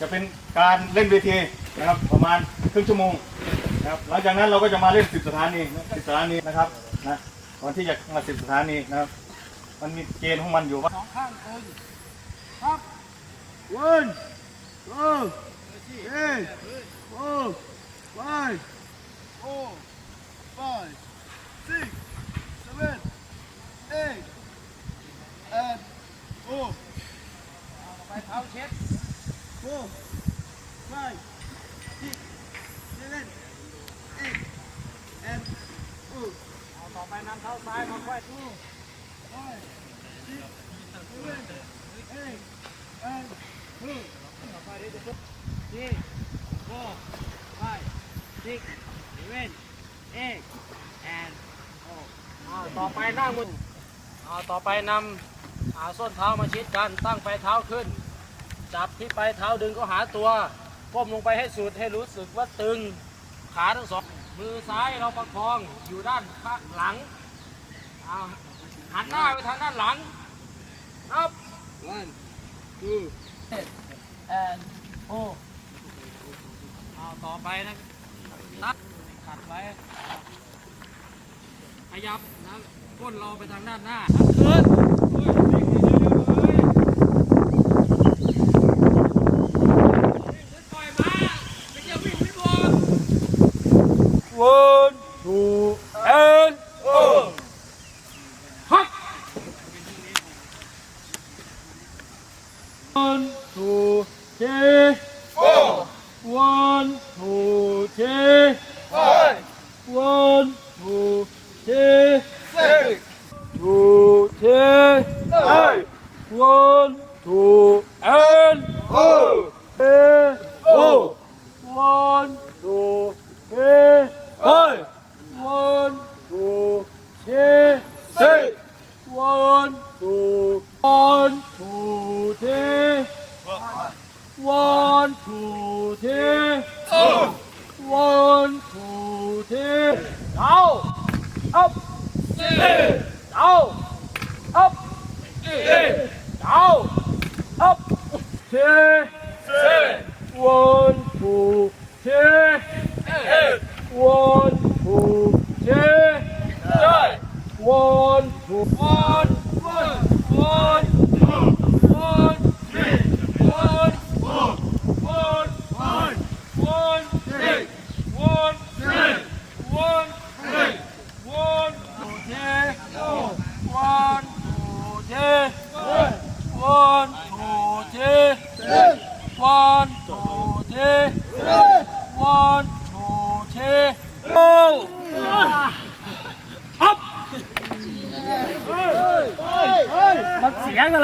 จะเป็นการเล่นเวทีนะครับประมาณครึ่งชั่วโมงนะครับหลังจากนั้นเราก็จะมาเล่นสิบสถานีสิบสถานีนะครับนะก่อนที่จะมาสิบสถานีนะครับ มันมีเกณฑ์ของมันอยู่ว่าสองข้างตึงครับ one two three four five four five six seven eight and four ไปเท้าเช็ด four five six seven eight and four ต่อไปนำเท้าซ้ายมาค่อยดู five six seven eight and two ต่อไปนี้จะปุ๊บ three four five six seven eight and four เอา ต่อไปนั่งบนเอาต่อไปนำอาส้นเท้ามาชิดกัน ตั้งปลายเท้าขึ้น จับที่ปลายเท้าดึงก็หาตัวก้มลงไปให้สุดให้รู้สึกว่าตึง ขาทั้งสอง มือซ้ายเราประคองอยู่ด้านข้างหลังเอาหันหน้าไปทางด้านหลังนับ one two and four เอาต่อไปนะนับขัดไว้ขยับนะก้นเราไปทางด้านหน้าขึ้น three four one two three. Five one two 구대 원 구대 아홉 업 아홉 업 아홉 업대원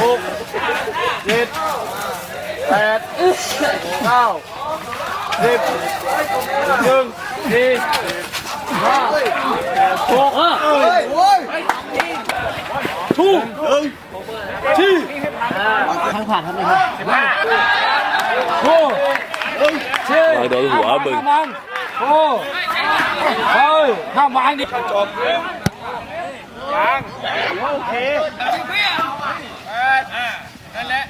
หกเจ็ดแปดเก้าสิบหนึ่งสี่ห้าหกทุกที่ทางผ่านทำไมครับสิบห้าโอ้เช่โดนหัวมึงโอ้เฮ้ยห้ามวางดิจบางโอเคแปอนั่นแหละ